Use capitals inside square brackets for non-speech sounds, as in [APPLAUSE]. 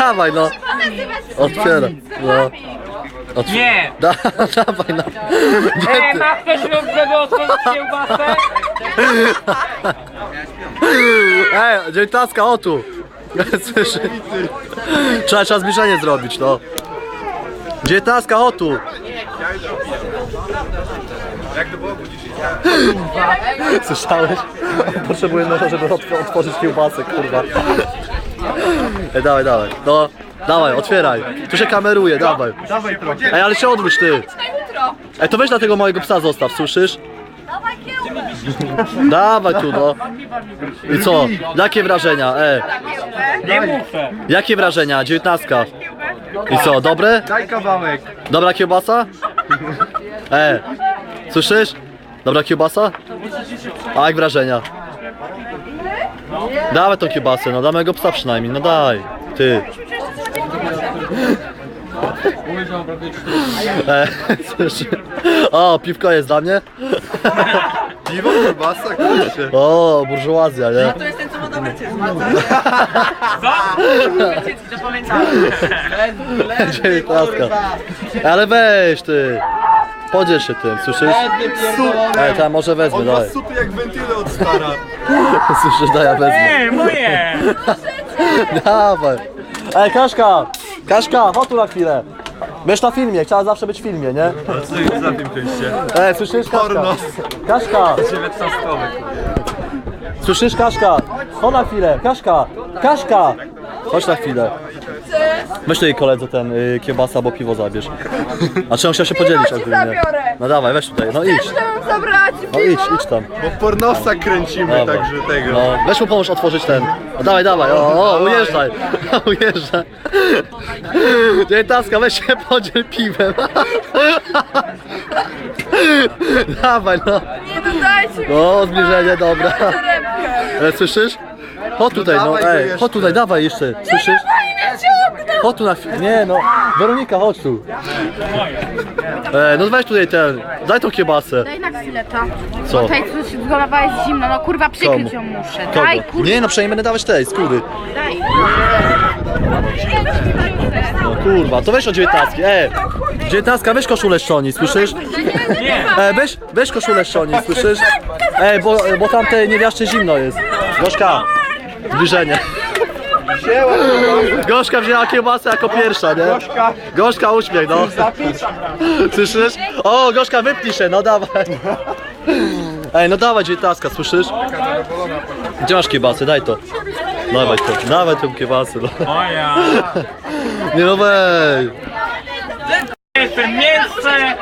dawaj no. Otwieraj. No. Otw- Nie! [LAUGHS] Da, dawaj no. Ej, ma ktoś lub, żeby otworzyć kiełbasę? [LAUGHS] Ej, dziewiętnastka, o tu. [LAUGHS] Słyszy. Trzeba, trzeba zbliżenie zrobić, no. Dziewiętnastka, o tu. Słyszałeś? Potrzebuję noża, żeby otw- otworzyć kiełbasę, kurwa. Ej, dawaj, dawaj. No, dawaj, otwieraj. Tu się kameruje, dawaj. Dawaj trochę. Ej, ale się odwróć ty. Ej, to weź na tego mojego psa zostaw, słyszysz? [LAUGHS] Dawaj tu, no. I co? Jakie wrażenia? E, Nie muszę. jakie wrażenia? Dziewiętnastka. I co, dobre? Daj kawałek. Dobra kiełbasa? E, słyszysz? Dobra kiełbasa? A jak wrażenia? Dawaj tą kiełbasę, no damy mojego psa przynajmniej, no daj. Ty. E, [LAUGHS] słyszy? O, piwko jest dla mnie? Piwo, kiełbasa, kurczę. O, burżuazja, nie? To jest ten, co ma dobre cycki. Co? Cycki, zapamiętałem. Dziewiętnastka. Ale weź ty. Podziel się tym, słyszysz? Ej, ja może wezmę, On ma daj. supy jak wentyle od stara. [LAUGHS] Słyszysz, daj, ja wezmę. Nie, moje! [LAUGHS] Dawaj. Ej, Kaszka! Kaszka, chodź tu na chwilę. Będziesz na filmie, chciała zawsze być w filmie, nie? Co już za tym? Ej, słyszysz, Kaszka? Kaszka! 19 Słyszysz, Kaszka? Chodź na chwilę, Kaszka! Kaszka! Chodź na chwilę. Weź tutaj koledze ten y, kiełbasa albo piwo zabierz. A czy on chciał się podzielić ci ogólnie? zabiorę. No dawaj, weź tutaj, no idź. Chcę zabrać No idź, idź tam. Bo pornosa kręcimy, Dobra. także tego. No, weź mu pomóż otworzyć ten. O, dawaj, dawaj, o, o ujeżdżaj. [LAUGHS] Ujeżdżaj. Dziewiętnastka, weź się podziel piwem. [LAUGHS] Dawaj, no. Nie dodajcie mi No, zbliżenie, dobra. torebkę. Ale słyszysz? Chodź tutaj, no, dawaj go ej, jeszcze. chodź tutaj, dawaj jeszcze, słyszysz? Daj mnie ciągnął! Chodź tu na chwilę, nie no, Weronika, chodź tu. Ej, no weź tutaj ten, daj tą kiebasę. Daj na chwilę to. Co? Tutaj coś głowa jest zimno, no kurwa przykryć ją muszę. Daj Kogo? kurwa, Nie no, przynajmniej będę dawać tej, skóry. daj. No kurwa, to weź o 19, e! 19, weź koszulę ściągnij, słyszysz? E, weź, weź koszulę ściągnij, słyszysz? Ej, bo, bo tam tej niewiaszcze zimno jest. Gorzka, zbliżenie. Gorzka wzięła kiełbasę jako pierwsza, nie? Gorzka. Gorzka uśmiech, no. Słyszysz? O, Gorzka wypnij się, no dawaj. Ej, no dawaj 19, słyszysz? Gdzie masz kiełbasę? Daj to. Dawaj to, dawaj tą kiełbasę, no. Moja! Nie no. Jestem mięsce!